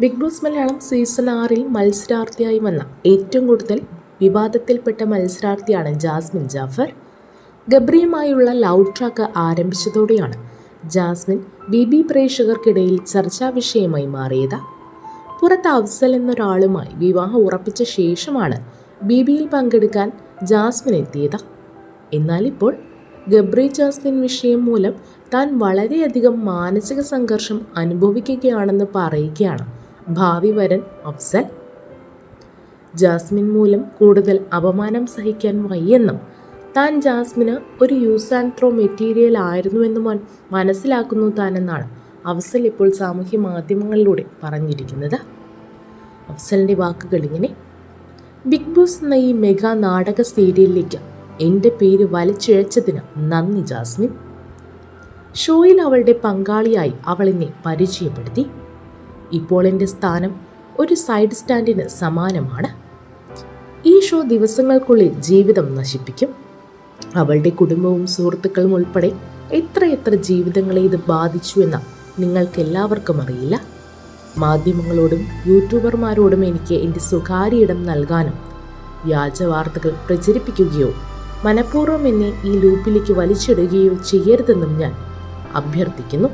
Big boss Malayalam season ആറിൽ മത്സരാർത്ഥിയായി വന്ന ഏറ്റവും കൂടുതൽ വിവാദത്തിൽപ്പെട്ട മത്സരാർത്ഥിയാണ് ജാസ്മിൻ ജാഫർ. ഗബ്രിയുമായുള്ള ലവ് ട്രാക്ക് ആരംഭിച്ചതോടെയാണ് ജാസ്മിൻ ബി ബി പ്രേക്ഷകർക്കിടയിൽ ചർച്ചാ വിഷയമായി മാറിയത്. പുറത്ത് അഫ്സൽ എന്നൊരാളുമായി വിവാഹം ഉറപ്പിച്ച ശേഷമാണ് ബി ബിയിൽ പങ്കെടുക്കാൻ ജാസ്മിൻ എത്തിയത്. എന്നാലിപ്പോൾ ഗബ്രി ജാസ്മിൻ വിഷയം മൂലം താൻ വളരെയധികം മാനസിക സംഘർഷം അനുഭവിക്കുകയാണെന്ന് പറയുകയാണ് ഭാവി വരൻ അഫ്സൽ. ജാസ്മിൻ മൂലം കൂടുതൽ അപമാനം സഹിക്കാൻ വയ്യെന്നും താൻ ജാസ്മിന് ഒരു യൂസ് ആൻഡ് ത്രോ മെറ്റീരിയൽ ആയിരുന്നുവെന്ന് മനസ്സിലാക്കുന്നു താനെന്നാണ് അഫ്സൽ ഇപ്പോൾ സാമൂഹ്യ മാധ്യമങ്ങളിലൂടെ പറഞ്ഞിരിക്കുന്നത്. അഫ്സലിന്റെ വാക്കുകൾ ഇങ്ങനെ ബിഗ് ബോസ് എന്ന ഈ മെഗാ നാടക സീരിയലിലേക്ക് എന്റെ പേര് വലിച്ചിഴച്ചതിന് നന്ദി ജാസ്മിൻ. ഷോയിൽ അവളുടെ പങ്കാളിയായി അവൾ എന്നെ പരിചയപ്പെടുത്തി. ഇപ്പോൾ എന്റെ സ്ഥാനം ഒരു സൈഡ് സ്റ്റാൻഡിന് സമാനമാണ്. ഈ ഷോ ദിവസങ്ങൾക്കുള്ളിൽ ജീവിതം നശിപ്പിക്കും. അവളുടെ കുടുംബവും സുഹൃത്തുക്കളും ഉൾപ്പെടെ എത്രയെത്ര ജീവിതങ്ങളെ ഇത് ബാധിച്ചു എന്ന് നിങ്ങൾക്കെല്ലാവർക്കും അറിയില്ല. മാധ്യമങ്ങളോടും യൂട്യൂബർമാരോടും എനിക്ക് എന്റെ സ്വകാര്യ ഇടം നൽകാനും വ്യാജ വാർത്തകൾ പ്രചരിപ്പിക്കുകയോ മനഃപൂർവം എന്നെ ഈ ലൂപ്പിലേക്ക് വലിച്ചിടുകയോ ചെയ്യരുതെന്നും ഞാൻ അഭ്യർത്ഥിക്കുന്നു.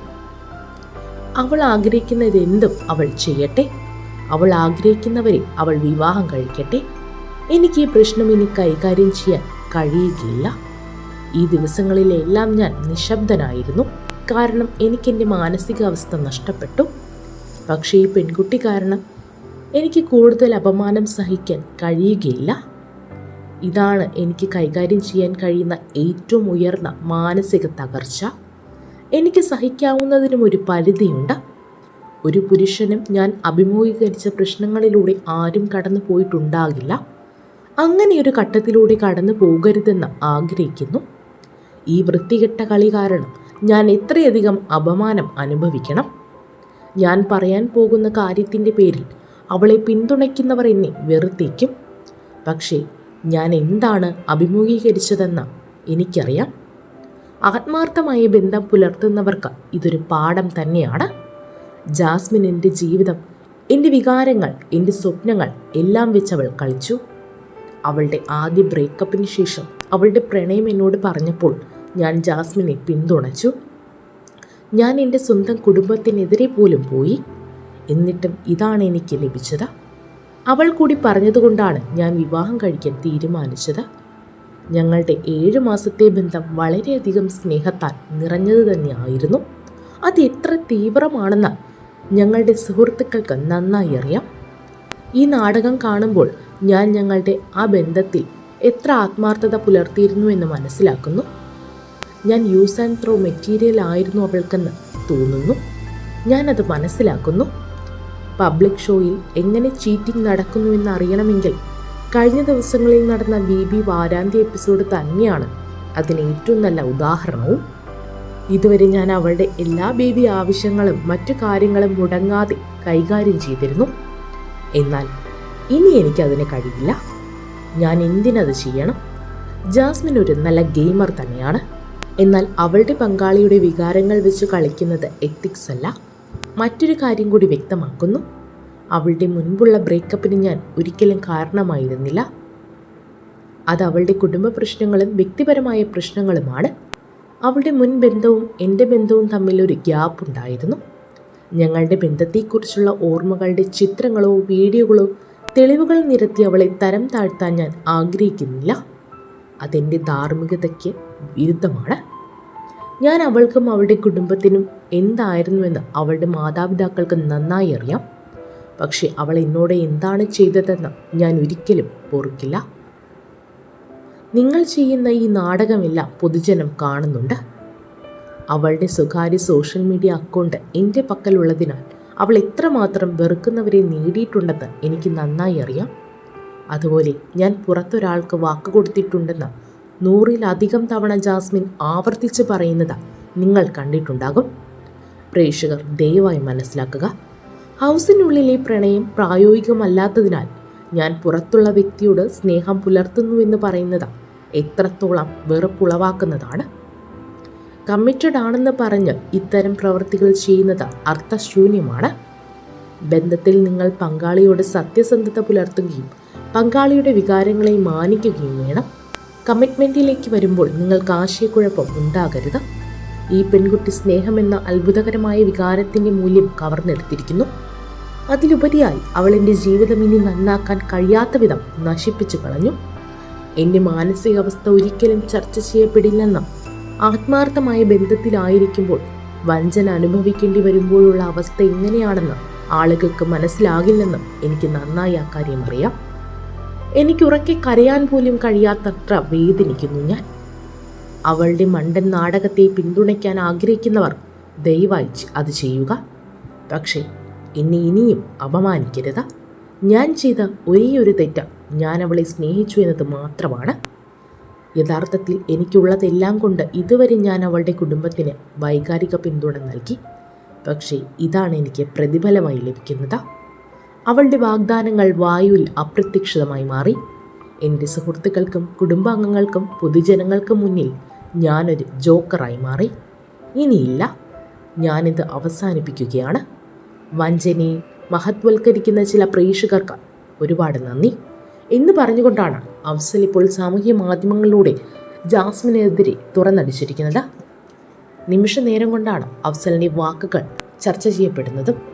അവൾ ആഗ്രഹിക്കുന്നത് എന്തും അവൾ ചെയ്യട്ടെ. അവൾ ആഗ്രഹിക്കുന്നവരെ അവൾ വിവാഹം കഴിക്കട്ടെ. എനിക്ക് ഈ പ്രശ്നം ഇനി കൈകാര്യം ചെയ്യാൻ കഴിയുകയില്ല. ഈ ദിവസങ്ങളിലെല്ലാം ഞാൻ നിശബ്ദനായിരുന്നു. കാരണം എനിക്കെന്റെ മാനസികാവസ്ഥ നഷ്ടപ്പെട്ടു. പക്ഷേ ഈ പെൺകുട്ടി കാരണം എനിക്ക് കൂടുതൽ അപമാനം സഹിക്കാൻ കഴിയുകയില്ല. ഇതാണ് എനിക്ക് കൈകാര്യം ചെയ്യാൻ കഴിയുന്ന ഏറ്റവും ഉയർന്ന മാനസിക തകർച്ച. എനിക്ക് സഹിക്കാവുന്നതിനും ഒരു പരിധിയുണ്ട്. ഒരു പുരുഷനും ഞാൻ അഭിമുഖീകരിച്ച പ്രശ്നങ്ങളിലൂടെ ആരും കടന്നു പോയിട്ടുണ്ടാകില്ല. അങ്ങനെ ഒരു ഘട്ടത്തിലൂടെ കടന്നു പോകരുതെന്ന് ആഗ്രഹിക്കുന്നു. ഈ വൃത്തികെട്ട കളി കാരണം ഞാൻ എത്രയധികം അപമാനം അനുഭവിക്കണം. ഞാൻ പറയാൻ പോകുന്ന കാര്യത്തിന്റെ പേരിൽ അവളെ പിന്തുണയ്ക്കുന്നവർ എന്നെ വെറുത്തേക്കും. പക്ഷേ ഞാൻ എന്താണ് അഭിമുഖീകരിച്ചതെന്ന് എനിക്കറിയാം. ആത്മാർത്ഥമായ ബന്ധം പുലർത്തുന്നവർക്ക് ഇതൊരു പാഠം തന്നെയാണ്. ജാസ്മിൻ എന്റെ ജീവിതം എന്റെ വികാരങ്ങൾ എന്റെ സ്വപ്നങ്ങൾ എല്ലാം വെച്ച് അവൾ കളിച്ചു. അവളുടെ ആദ്യ ബ്രേക്കപ്പിന് ശേഷം അവളുടെ പ്രണയം എന്നോട് പറഞ്ഞപ്പോൾ ഞാൻ ജാസ്മിനെ പിന്തുണച്ചു. ഞാൻ എന്റെ സ്വന്തം കുടുംബത്തിനെതിരെ പോലും പോയി. എന്നിട്ടും ഇതാണ് എനിക്ക് ലഭിച്ചത്. അവൾ കൂടി പറഞ്ഞതുകൊണ്ടാണ് ഞാൻ വിവാഹം കഴിക്കാൻ തീരുമാനിച്ചത്. ഞങ്ങളുടെ ഏഴ് മാസത്തെ ബന്ധം വളരെയധികം സ്നേഹത്താൽ നിറഞ്ഞത് തന്നെയായിരുന്നു. അത് എത്ര തീവ്രമാണെന്ന് ഞങ്ങളുടെ സുഹൃത്തുക്കൾക്ക് നന്നായി അറിയാം. ഈ നാടകം കാണുമ്പോൾ ഞാൻ ഞങ്ങളുടെ ആ ബന്ധത്തിൽ എത്ര ആത്മാർത്ഥത പുലർത്തിയിരുന്നു എന്ന് മനസ്സിലാക്കുന്നു. ഞാൻ യൂസ് ആൻഡ് ത്രോ മെറ്റീരിയൽ ആയിരുന്നു അവൾക്കെന്ന് തോന്നുന്നു. ഞാനത് മനസ്സിലാക്കുന്നു. പബ്ലിക് ഷോയിൽ എങ്ങനെ ചീറ്റിംഗ് നടക്കുന്നു എന്ന് അറിയണമെങ്കിൽ കഴിഞ്ഞ ദിവസങ്ങളിൽ നടന്ന ബി ബി വാരാന്ത്യ എപ്പിസോഡ് തന്നെയാണ്. അതിന് ഏറ്റവും നല്ല ഉദാഹരണവും ഇതുവരെ ഞാൻ അവളുടെ എല്ലാ ബേബി ആവശ്യങ്ങളും മറ്റു കാര്യങ്ങളും മുടങ്ങാതെ കൈകാര്യം ചെയ്തിരുന്നു. എന്നാൽ ഇനി എനിക്കതിന് കഴിയില്ല. ഞാൻ എന്തിനത് ചെയ്യണം? ജാസ്മിൻ ഒരു നല്ല ഗെയിമർ തന്നെയാണ്. എന്നാൽ അവളുടെ പങ്കാളിയുടെ വികാരങ്ങൾ വെച്ച് കളിക്കുന്നത് എത്തിക്സ് അല്ല. മറ്റൊരു കാര്യം കൂടി വ്യക്തമാക്കുന്നു. അവളുടെ മുൻപുള്ള ബ്രേക്കപ്പിന് ഞാൻ ഒരിക്കലും കാരണമായിരുന്നില്ല. അത് അവളുടെ കുടുംബ പ്രശ്നങ്ങളും വ്യക്തിപരമായ പ്രശ്നങ്ങളുമാണ്. അവളുടെ മുൻ ബന്ധവും എന്റെ ബന്ധവും തമ്മിലൊരു ഗ്യാപ്പ് ഉണ്ടായിരുന്നു. ഞങ്ങളുടെ ബന്ധത്തെക്കുറിച്ചുള്ള ഓർമ്മകളുടെ ചിത്രങ്ങളോ വീഡിയോകളോ തെളിവുകൾ നിരത്തി അവളെ തരം താഴ്ത്താൻ ഞാൻ ആഗ്രഹിക്കുന്നില്ല. അതെന്റെ ധാർമ്മികതയ്ക്ക് വിരുദ്ധമാണ്. ഞാൻ അവൾക്കും അവളുടെ കുടുംബത്തിനും എന്തായിരുന്നുവെന്ന് അവളുടെ മാതാപിതാക്കൾക്ക് നന്നായി അറിയാം. പക്ഷെ അവൾ എന്നോട് എന്താണ് ചെയ്തതെന്ന് ഞാൻ ഒരിക്കലും പൊറുക്കില്ല നിങ്ങൾ ചെയ്യുന്ന ഈ നാടകമെല്ലാം പൊതുജനം കാണുന്നുണ്ട്. അവളുടെ സ്വകാര്യ സോഷ്യൽ മീഡിയ അക്കൗണ്ട് എന്റെ പക്കലുള്ളതിനാൽ അവൾ എത്രമാത്രം വെറുക്കുന്നവരെ നേടിയിട്ടുണ്ടെന്ന് എനിക്ക് നന്നായി അറിയാം. അതുപോലെ ഞാൻ പുറത്തൊരാൾക്ക് വാക്ക് കൊടുത്തിട്ടുണ്ടെന്ന് നൂറിലധികം തവണ ജാസ്മിൻ ആവർത്തിച്ച് പറയുന്നത് നിങ്ങൾ കണ്ടിട്ടുണ്ടാകും. പ്രേക്ഷകർ ദയവായി മനസ്സിലാക്കുക. ഹൗസിനുള്ളിലെ പ്രണയം പ്രായോഗികമല്ലാത്തതിനാൽ ഞാൻ പുറത്തുള്ള വ്യക്തിയോട് സ്നേഹം പുലർത്തുന്നുവെന്ന് പറയുന്നത് എത്രത്തോളം വെറുപ്പുളവാക്കുന്നതാണ്. കമ്മിറ്റഡ് ആണെന്ന് പറഞ്ഞ് ഇത്തരം പ്രവൃത്തികൾ ചെയ്യുന്നത് അർത്ഥശൂന്യമാണ്. ബന്ധത്തിൽ നിങ്ങൾ പങ്കാളിയോട് സത്യസന്ധത പുലർത്തുകയും പങ്കാളിയുടെ വികാരങ്ങളെ മാനിക്കുകയും വേണം. കമ്മിറ്റ്മെന്റിലേക്ക് വരുമ്പോൾ നിങ്ങൾക്ക് ആശയക്കുഴപ്പം ഉണ്ടാകരുത്. ഈ പെൺകുട്ടി സ്നേഹമെന്ന അത്ഭുതകരമായ വികാരത്തിന്റെ മൂല്യം കവർന്നെടുത്തിരിക്കുന്നു. അതിലുപരിയായി അവൾ എന്റെ ജീവിതം ഇനി നന്നാക്കാൻ കഴിയാത്ത വിധം നശിപ്പിച്ചു കളഞ്ഞു. എന്റെ മാനസികാവസ്ഥ ഒരിക്കലും ചർച്ച ചെയ്യപ്പെടില്ലെന്നും ആത്മാർത്ഥമായ ബന്ധത്തിലായിരിക്കുമ്പോൾ വഞ്ചന അനുഭവിക്കേണ്ടി വരുമ്പോഴുള്ള അവസ്ഥ എങ്ങനെയാണെന്ന് ആളുകൾക്ക് മനസ്സിലാകില്ലെന്നും എനിക്ക് നന്നായി ആ കാര്യം അറിയാം. എനിക്ക് ഉറക്കെ കരയാൻ പോലും കഴിയാത്തത്ര വേദനിക്കുന്നു ഞാൻ. അവളുടെ മണ്ടൻ നാടകത്തെ പിന്തുണയ്ക്കാൻ ആഗ്രഹിക്കുന്നവർ ദയവായി അത് ചെയ്യുക. പക്ഷേ എന്നെ ഇനിയും അപമാനിക്കരുത്. ഞാൻ ചെയ്ത ഒരേ ഒരു തെറ്റ് ഞാൻ അവളെ സ്നേഹിച്ചു എന്നത് മാത്രമാണ്. യഥാർത്ഥത്തിൽ എനിക്കുള്ളതെല്ലാം കൊണ്ട് ഇതുവരെ ഞാൻ അവളുടെ കുടുംബത്തിന് വൈകാരിക പിന്തുണ നൽകി. പക്ഷേ ഇതാണ് എനിക്ക് പ്രതിഫലമായി ലഭിക്കുന്നത്. അവളുടെ വാഗ്ദാനങ്ങൾ വായുവിൽ അപ്രത്യക്ഷിതമായി മാറി. എന്റെ സുഹൃത്തുക്കൾക്കും കുടുംബാംഗങ്ങൾക്കും പൊതുജനങ്ങൾക്കും മുന്നിൽ ഞാനൊരു ജോക്കറായി മാറി. ഇനിയില്ല ഞാനിത് അവസാനിപ്പിക്കുകയാണ്. വഞ്ചനയെ മഹത്വൽക്കരിക്കുന്ന ചില പ്രേക്ഷകർക്ക് ഒരുപാട് നന്ദി. എന്ന് പറഞ്ഞുകൊണ്ടാണ് അഫ്സൽ ഇപ്പോൾ സാമൂഹ്യ മാധ്യമങ്ങളിലൂടെ ജാസ്മിനെതിരെ തുറന്നടിച്ചിരിക്കുന്നത്. നിമിഷ നേരം കൊണ്ടാണ് അഫ്സലിന്റെ വാക്കുകൾ ചർച്ച ചെയ്യപ്പെടുന്നതും